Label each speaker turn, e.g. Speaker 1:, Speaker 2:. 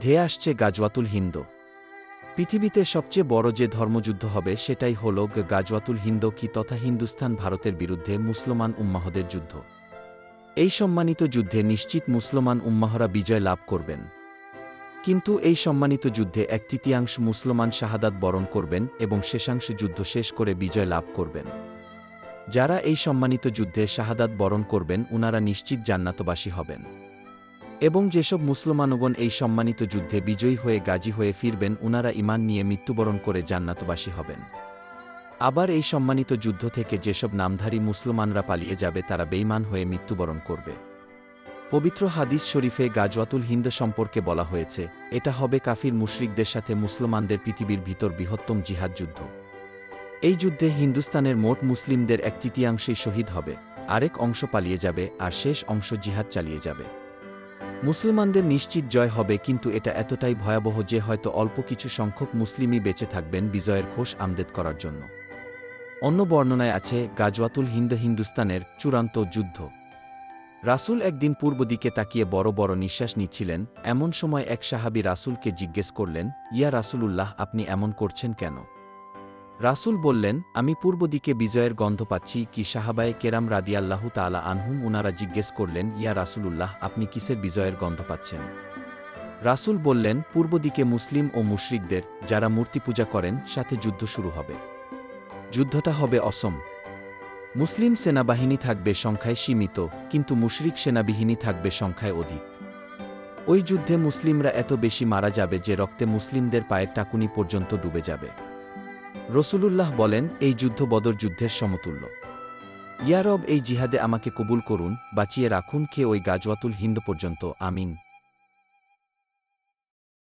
Speaker 1: ধেয়ে আসছে গাজওয়াতুল হিন্দ। পৃথিবীতে সবচেয়ে বড় যে ধর্মযুদ্ধ হবে সেটাই হল গাজওয়াতুল হিন্দ কি তথা হিন্দুস্তান ভারতের বিরুদ্ধে মুসলমান উম্মাহদের যুদ্ধ। এই সম্মানিত যুদ্ধে নিশ্চিত মুসলমান উম্মাহরা বিজয় লাভ করবেন। কিন্তু এই সম্মানিত যুদ্ধে এক তৃতীয়াংশ মুসলমান শাহাদাত বরণ করবেন এবং শেষাংশ যুদ্ধ শেষ করে বিজয় লাভ করবেন। যারা এই সম্মানিত যুদ্ধে শাহাদাত বরণ করবেন, উনারা নিশ্চিত জান্নাতবাসী হবেন। এবং যেসব মুসলমানগণ এই সম্মানিত যুদ্ধে বিজয়ী হয়ে গাজী হয়ে ফিরবেন, উনারা ইমান নিয়ে মৃত্যুবরণ করে জান্নাতবাসী হবেন। আবার এই সম্মানিত যুদ্ধ থেকে যেসব নামধারী মুসলমানরা পালিয়ে যাবে, তারা বেইমান হয়ে মৃত্যুবরণ করবে। পবিত্র হাদিস শরীফে গাজওয়াতুল হিন্দ সম্পর্কে বলা হয়েছে, এটা হবে কাফির মুশরিকদের সাথে মুসলমানদের পৃথিবীর ভিতর বৃহত্তম জিহাদ যুদ্ধ। এই যুদ্ধে হিন্দুস্তানের মোট মুসলিমদের এক তৃতীয়াংশই শহীদ হবে, আরেক অংশ পালিয়ে যাবে, আর শেষ অংশ জিহাদ চালিয়ে যাবে। মুসলমানদের নিশ্চিত জয় হবে, কিন্তু এটা এতটাই ভয়াবহ যে হয়তো অল্প কিছু সংখ্যক মুসলিমই বেঁচে থাকবেন বিজয়ের ঘোষ আমদেদ করার জন্য। অন্য বর্ণনায় আছে, গাজওয়াতুল হিন্দ হিন্দুস্তানের চূড়ান্ত যুদ্ধ। রাসূল একদিন পূর্ব দিকে তাকিয়ে বড় বড় নিঃশ্বাস নিচ্ছিলেন, এমন সময় এক সাহাবী রাসূলকে জিজ্ঞেস করলেন, ইয়া রাসূলুল্লাহ, আপনি এমন করছেন কেন? রাসূল বললেন, আমি পূর্ব দিকে বিজয়ের গন্ধ পাচ্ছি। কি সাহাবায়ে কেরাম রাদিয়াল্লাহু তাআলা আনহুম উনারা জিজ্ঞেস করলেন, ইয়া রাসূলুল্লাহ, আপনি কিসের বিজয়ের গন্ধ পাচ্ছেন? রাসূল বললেন, পূর্ব দিকে মুসলিম ও মুশরিকদের, যারা মূর্তি পূজা করেন, সাথে যুদ্ধ শুরু হবে। যুদ্ধটা হবে অসম। মুসলিম সেনাবাহিনী থাকবে সংখ্যায় সীমিত, কিন্তু মুশরিক সেনাবাহিনী থাকবে সংখ্যায় অধিক। ওই যুদ্ধে মুসলিমরা এত বেশি মারা যাবে যে রক্তে মুসলিমদের পায়ের টাকুনি পর্যন্ত ডুবে যাবে। রসুলুল্লাহ বলেন, এই যুদ্ধ বদর যুদ্ধের সমতুল্য। ইয়ারব এই জিহাদে আমাকে কবুল করুন, বাঁচিয়ে রাখুন, কে ওই গাজওয়াতুল হিন্দ পর্যন্ত, আমিন।